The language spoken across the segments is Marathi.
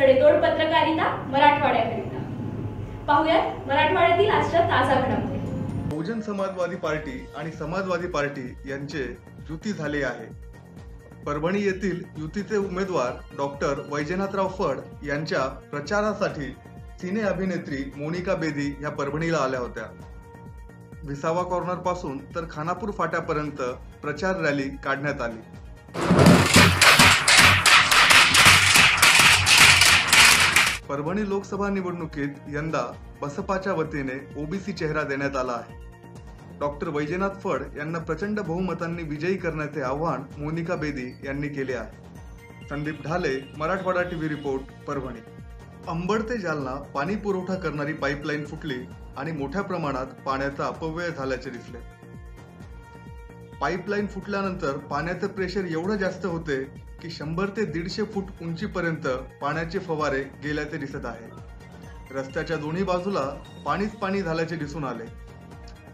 सडेतोड पत्रकारिता मराठवाड्याकरिता. पाहुयात मराठवाड्यातील आजच्या ताजा घडामोडी. बहुजन समाजवादी पार्टी आणि समाजवादी पार्टी यांचे युती झाले आहे. परभणी येथील युतीचे उमेदवार डॉक्टर वैजनाथराव फड यांच्या प्रचारासाठी सिने अभिनेत्री मोनिका बेदी या परभणीला आल्या होत्या. विसावा कॉर्नरपासून तर खानापूर फाट्यापर्यंत प्रचार रॅली काढण्यात आली. परभणी लोकसभा निवडणुकीत यंदा बसपाच्या वतीने ओबीसी चेहरा देण्यात आला आहे. डॉक्टर वैजनाथ फड यांना प्रचंड बहुमतांनी विजयी करण्याचे आव्हान मोनिका बेदी यांनी केले आहे. Sandeep Dhale Marathwada TV report Parbhani. Ambad ते जालना पाणी पुरवठा करणारी पाईपलाईन फुटली आणि मोठ्या प्रमाणात पाण्याचा अपव्यय झाल्याचे दिसले. पाईपलाईन फुटल्यानंतर पाण्याचं प्रेशर एवढं जास्त होते की शंभर ते दीडशे फूट उंचीपर्यंत पाण्याचे फवारे गेल्याचे दिसत आहे. रस्त्याच्या दोन्ही बाजूला पाणीच पाणी झाल्याचे दिसून आले.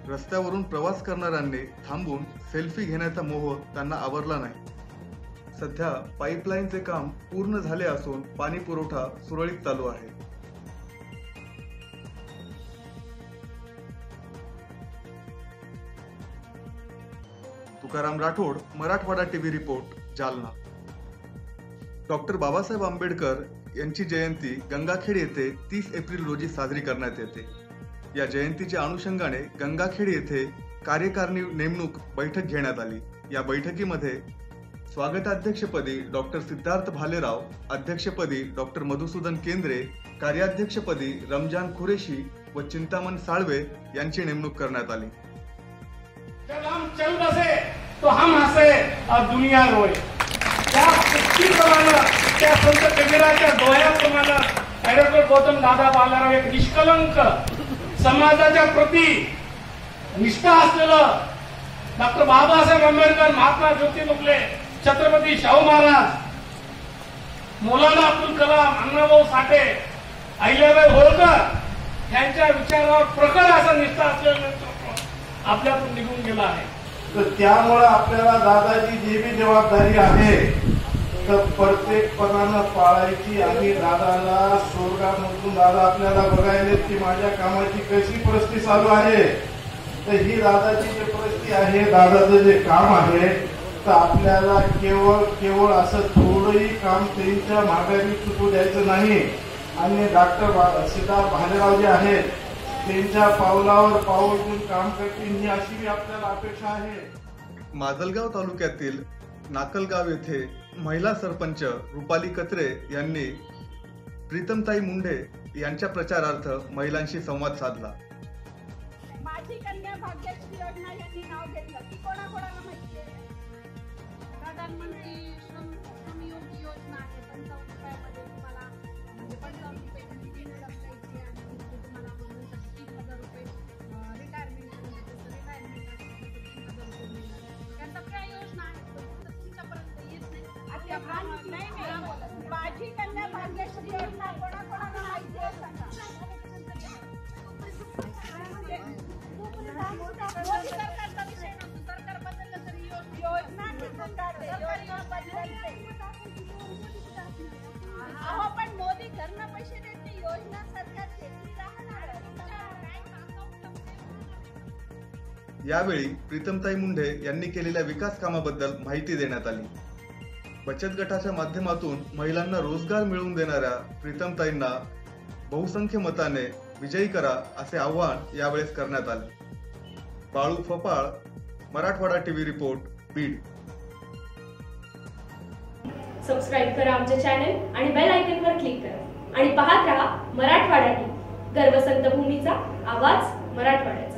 रस्त्यावरून प्रवास करणाऱ्यांनी थांबून सेल्फी घेण्याचा मोह त्यांना आवरला नाही. सध्या पाईपलाईनचे काम पूर्ण झाले असून पाणी पुरवठा सुरळीत चालू आहे. Tukaram Rathod Marathwada TV report Jalna. Doctor Babasaheb Ambedkar यांची जयंती गंगाखेड येथे तीस एप्रिल रोजी साजरी करण्यात येते. या जयंतीच्या अनुषंगाने गंगाखेड येथे कार्यकारिणी नेमणूक बैठक घेण्यात आली. या बैठकीमध्ये स्वागताध्यक्षपदी डॉक्टर सिद्धार्थ भालेराव अध्यक्षपदी डॉक्टर मधुसूदन केंद्रे कार्याध्यक्षपदी रमजान खुरेशी व चिंतामण साळवे यांची नेमणूक करण्यात आली. जब हम चल बसे तो हम हसे और दुनिया रोए। त्या प्रमाणे त्या संत कबीराच्या डोळ्याप्रमाणे ऍडव्होकेट गौतम दादा बालाराव एक निष्कलंक समाजाच्या प्रती निष्ठा असलेलं डॉक्टर बाबासाहेब आंबेडकर महात्मा ज्योती मुकले छत्रपती शाहू महाराज मौलाना अब्दुल कलाम अण्णाभाऊ साठे अहिल्याबाई होळकर यांच्या विचारावर प्रखर असा निष्ठा असलेलं आपल्यातून निघून गेला आहे. तर त्यामुळं आपल्याला दादाची जी बी जबाबदारी आहे तर प्रत्येकपणानं पाळायची आणि दादाला स्वर्गामधून दादा आपल्याला बघायलेत की माझ्या कामाची कशी परिस्थिती चालू आहे. तर ही दादाची जी परिस्थिती आहे दादाचं जे काम आहे तर आपल्याला केवळ केवळ असं थोडंही काम त्यांच्या माघारी चुकू द्यायचं नाही. आणि डॉक्टर सिद्धार्थ भालेराव जे आहेत त्यांच्या पावलावर पाऊल काम करतील ही अशी आपल्याला अपेक्षा आहे. माजलगाव तालुक्यातील नाकलगाव येथे महिला सरपंच रुपाली कत्रे यांनी प्रीतमताई मुंडे यांच्या प्रचारार्थ महिलांशी संवाद साधला. माझी कन्या भाग्यश्री योजना यांनी नाव घेतलं. ती कोणाकोणाला माहिती आहे? प्रधानमंत्री भाग्यश्री योजना कोणाकोणाला माहिती आहे सरकारचा विषय नसतो सरकार बदललं तरी योजना टिकून राहते. योजना बदलायचे. अहो पण मोदी घरनं पैसे देत नाही योजना सरकार राहणार यावेळी प्रीतमताई मुंढे यांनी केलेल्या विकास कामाबद्दल माहिती देण्यात आली बचत गटाच्या माध्यमातून महिलांना रोजगार मिळवून देणाऱ्या प्रीतमताईंना बहुसंख्य मताने विजयी करा असे आव्हान यावेळेस करण्यात आले. Balu Phapal Marathwada TV report Beed. Subscribe करा आमचे चॅनल आणि बेल आयकन वर क्लिक करा. आणि पाहत राहा मराठवाडा टीव्ही गर्वसंत भूमीचा आवाज मराठवाड्याचा.